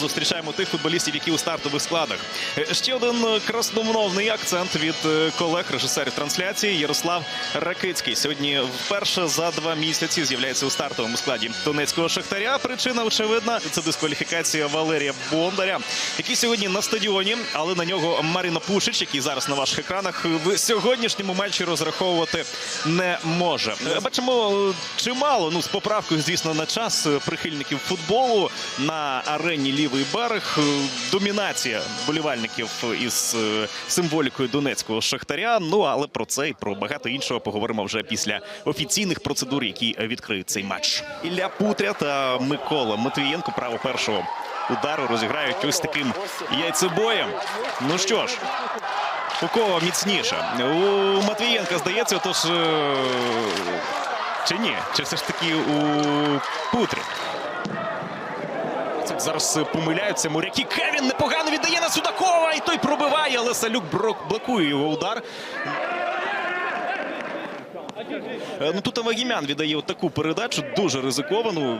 Зустрічаємо тих футболістів, які у стартових складах. Е, Ще один е, красномовний акцент від е, колег режисерів трансляції Ярослав Ракицький. Сьогодні вперше за два місяці з'являється у стартовому складі донецького шахтаря. Причина очевидна це дискваліфікація Валерія Бондаря, який сьогодні на стадіоні, але на нього Маріна Пушич, який зараз на ваших екранах в сьогоднішньому матчі розраховувати не може. Бачимо чимало, ну з поправкою, звісно, на час прихильників футболу на арені лівий берег. Е, Домінація болівальників із е, символікою донецького шахтаря. Ну але про це і про багато іншого поговоримо вже після офіційних процедур, які відкриють цей матч. Ілля Путря та Микола Матвієнко право першого удару розіграють ось таким яйцебоєм. Ну що ж. У кого міцніше? У Матвієнка здається, тож е, чи ні? Чи все ж таки у Путрі? Тут зараз е, помиляються моряки. Кевін непогано віддає на Судакова, і той пробиває, але Салюк блокує його удар. Е, Ну тут Авагімян віддає таку передачу, дуже ризиковану.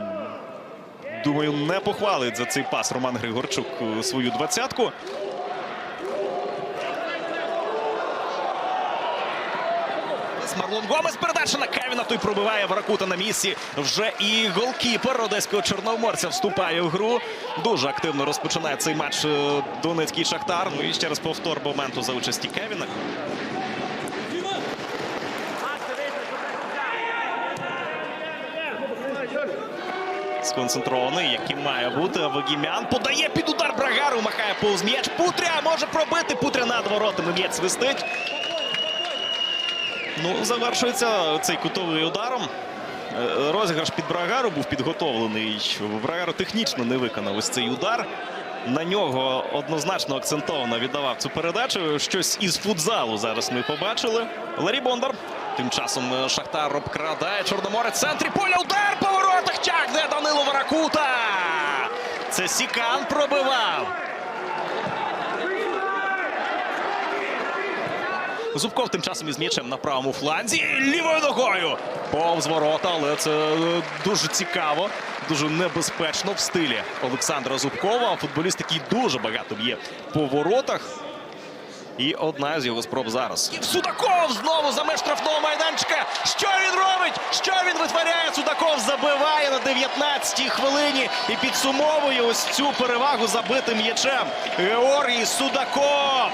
Думаю, не похвалить за цей пас Роман Григорчук свою двадцятку. Марлон Гомес передача на Кевіна. Той пробиває Варакута на місці. Вже і голкіпер одеського чорноморця вступає в гру. Дуже активно розпочинає цей матч е, Донецький Шахтар. Ну і ще раз повтор моменту за участі Кевіна. Сконцентрований, яким має бути Вагімян. Подає під удар Брагару, махає повз м'яч. Путря може пробити. Путря над воротами. М'яч свистить. Ну, завершується цей кутовий ударом. Е, Розіграш під Брагару був підготовлений. Брагару технічно не виконав ось цей удар. На нього однозначно акцентовано віддавав цю передачу. Щось із футзалу зараз ми побачили. Ларі Бондар. Тим часом е, Шахтар обкрадає Чорноморець. в Центрі поля удар по воротах. Тягне Данило Варакута. Це Сікан пробивав. Зубков тим часом із м'ячем на правому фланзі. Лівою ногою. Повз ворота, але це е, дуже цікаво, дуже небезпечно в стилі Олександра Зубкова. Футболіст, який дуже багато б'є по воротах. І одна з його спроб зараз. Судаков знову за меж штрафного майданчика. Що він робить? Що він витворяє? Судаков забиває на 19-й хвилині і підсумовує ось цю перевагу забитим м'ячем. Георгій Судаков.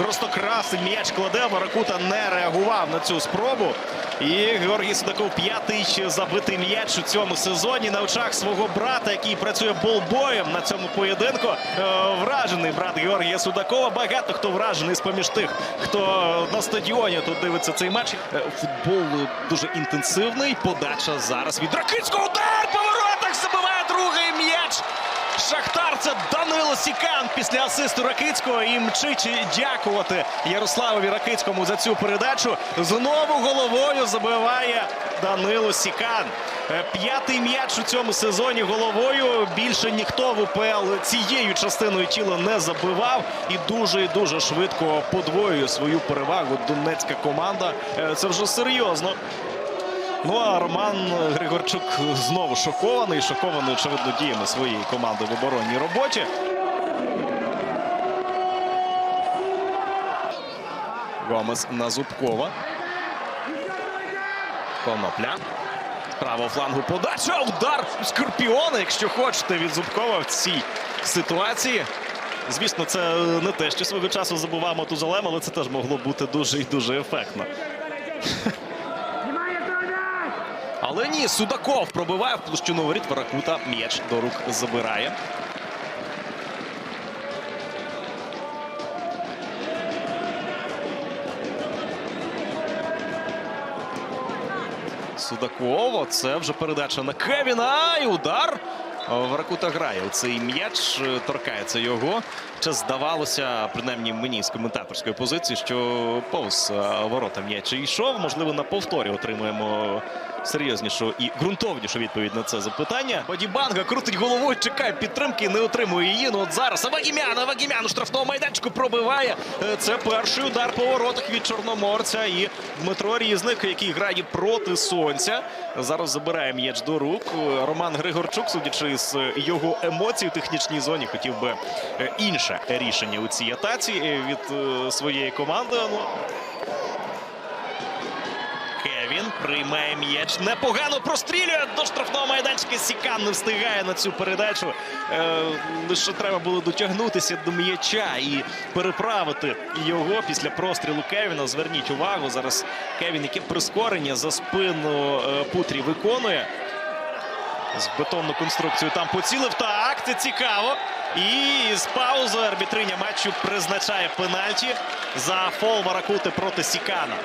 Просто красий м'яч кладе. Варакута не реагував на цю спробу. І Георгій Судаков п'ятий забитий м'яч у цьому сезоні на очах свого брата, який працює болбоєм на цьому поєдинку. Е, Вражений брат Георгія Судакова. Багато хто вражений з поміж тих, хто на стадіоні тут дивиться цей матч. Е, Футбол дуже інтенсивний. Подача зараз від Ракицького. Удар по воротах забиває другий м'яч. Шахтар це Данило Після асисту Ракицького і мчить дякувати Ярославові Ракицькому за цю передачу. Знову головою забиває Данило Сікан. Е, П'ятий м'яч у цьому сезоні головою. Більше ніхто в УПЛ цією частиною тіла не забивав і дуже і дуже швидко подвоює свою перевагу. Донецька команда. Е, Це вже серйозно. Ну а Роман Григорчук знову шокований. Шокований, очевидно, діями своєї команди в оборонній роботі. Гомес на Зубкова. Конопля. З правого флангу подача. Удар Скорпіона, якщо хочете, від Зубкова в цій ситуації. Звісно, це не те, що свого часу забував Матузалем, але це теж могло бути дуже і дуже ефектно. Але ні, Судаков пробиває в площину воріт. Варакута м'яч до рук забирає. Судаков. Це вже передача на Кевіна. І удар. Варакута грає у цей м'яч, е, торкається його. Чи здавалося, принаймні мені з коментаторської позиції, що повз е, ворота м'яч йшов. Можливо, на повторі отримуємо серйознішу і ґрунтовнішу відповідь на це запитання. Бадібанга крутить головою, чекає підтримки, не отримує її. Ну от зараз Авагімян, Авагімян у штрафному майданчику пробиває. Е, Це перший удар по воротах від Чорноморця. І Дмитро Різник, який грає проти сонця. Зараз забирає м'яч до рук. Е, Роман Григорчук, судячи з його емоцій у технічній зоні, хотів би е, інше рішення у цій атаці е, від е, своєї команди. Ну, Кевін приймає м'яч. Непогано прострілює до штрафного майданчика. Сікан не встигає на цю передачу. Лише треба було дотягнутися до м'яча і переправити його після прострілу Кевіна. Зверніть увагу. Зараз Кевін, яке прискорення за спину Путрі виконує. З бетонну конструкцію там поцілив. Так, це цікаво. І з паузи арбітриня матчу призначає пенальті за фол Маракути проти Сікана.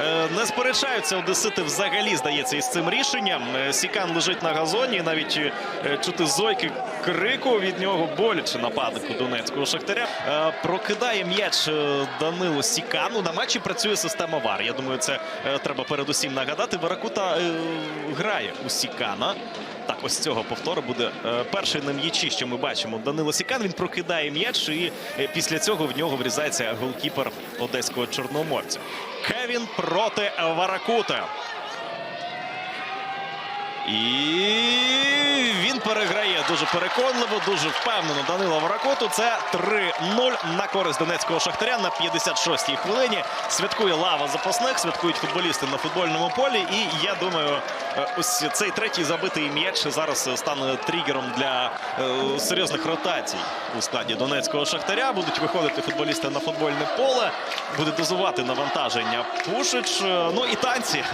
Е, Не сперечаються одесити взагалі, здається, із цим рішенням. Е, Сікан лежить на газоні, навіть е, чути зойки крику від нього боляче нападнику донецького шахтаря. Прокидає м'яч Данилу Сікану. На матчі працює система ВАР. Я думаю, це треба передусім нагадати. Варакута е, грає у Сікана. Так, ось цього повтору буде перший на м'ячі, що ми бачимо. Данило Сікан. Він прокидає м'яч, і після цього в нього врізається голкіпер одеського чорноморця. Кевін проти Варакута. І він переграє дуже переконливо, дуже впевнено Данила Варакоту. Це 3-0 на користь донецького шахтаря на 56-й хвилині. Святкує лава запасних, святкують футболісти на футбольному полі. І я думаю, е, ось цей третій забитий м'яч зараз стане тригером для е, серйозних ротацій у складі донецького шахтаря. Будуть виходити футболісти на футбольне поле, буде дозувати навантаження Пушич. Е, Ну і танці.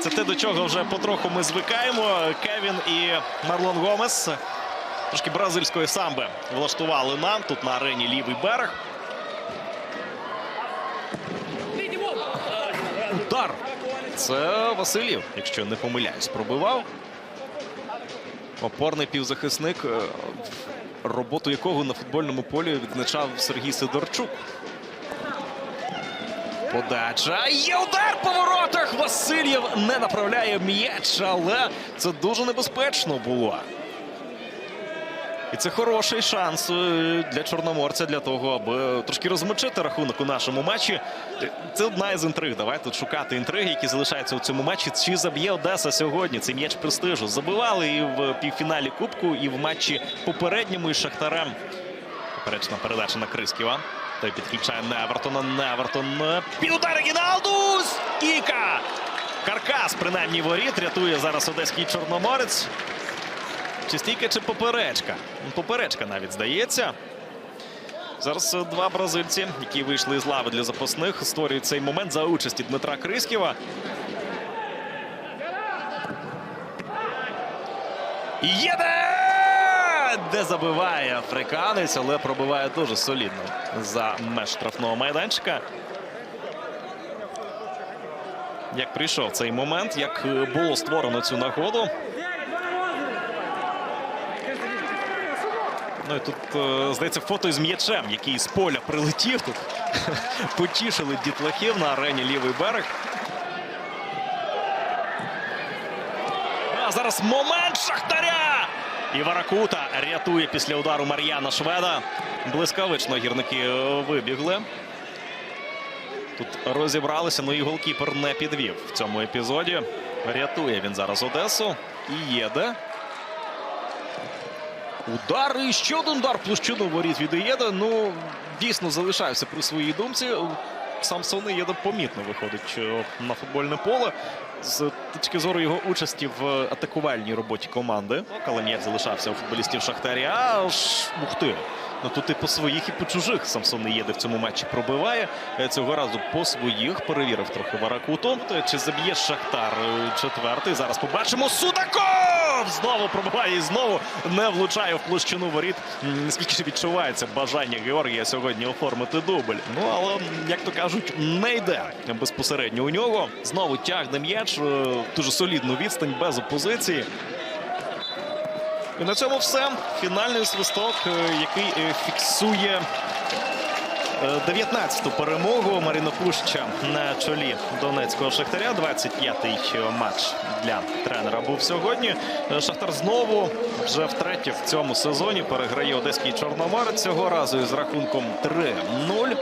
Це те, до чого вже потроху ми звикаємо. Кевін і Марлон Гомес. Трошки бразильської самби влаштували нам тут на арені лівий берег. Удар. Це Васильєв, якщо не помиляюсь, пробивав. Опорний півзахисник, е, роботу якого на футбольному полі відзначав Сергій Сидорчук. Подача. Є удар по воротах. Васильєв не направляє м'яч, але це дуже небезпечно було. І це хороший шанс е, для чорноморця для того, аби трошки розмочити рахунок у нашому матчі. Е, Це одна із інтриг. Давайте тут шукати інтриги, які залишаються у цьому матчі. Чи заб'є Одеса сьогодні? Цей м'яч престижу. Забивали і в півфіналі Кубку, і в матчі попередньому із Шахтарем. Поперечна передача на Крисківа. Той підключає Невертона. Невертон. е, Під удар Гіналду! Кіка! Каркас, принаймні, воріт. Рятує зараз одеський чорноморець. Чи стійка, чи поперечка? Поперечка навіть здається. Зараз е, два бразильці, які вийшли з лави для запасних, створюють цей момент за участі Дмитра Крисківа. Єде! Де забиває африканець, але пробиває дуже солідно за меж штрафного майданчика. Як прийшов цей момент, як було створено цю нагоду. Ну і тут, е, здається, фото із м'ячем, який з поля прилетів тут. Потішили дітлахів на арені лівий берег. А зараз момент Шахтаря! І Варакута рятує після удару Мар'яна Шведа. Блискавично гірники е, вибігли. Тут розібралися, ну і голкіпер не підвів в цьому епізоді. Рятує він зараз Одесу. І єде. Удар і ще один удар площину воріт від Ієда. Ну, дійсно залишався при своїй думці. Самсон Ієда помітно виходить е, на футбольне поле. З точки зору його участі в атакувальній роботі команди. Каленєв залишався у футболістів Шахтарі. Ух ти. Ну тут і по своїх, і по чужих Самсон Ієда в цьому матчі пробиває. Е, Цього разу по своїх перевірив трохи Варакуту. Чи заб'є Шахтар е, четвертий? Зараз побачимо. Судаков! Знову пробиває і знову не влучає в площину воріт. Скільки ж відчувається бажання Георгія сьогодні оформити дубль. Ну але, як то кажуть, не йде безпосередньо у нього. Знову тягне м'яч. е, Дуже солідну відстань без опозиції. І на цьому все. Фінальний свисток, е, який е, фіксує 19-ту перемогу Маріно Пуща на чолі Донецького Шахтаря. 25-й матч для тренера був сьогодні. Шахтар знову вже втретє в цьому сезоні переграє одеський Чорномарець цього разу із рахунком 3-0.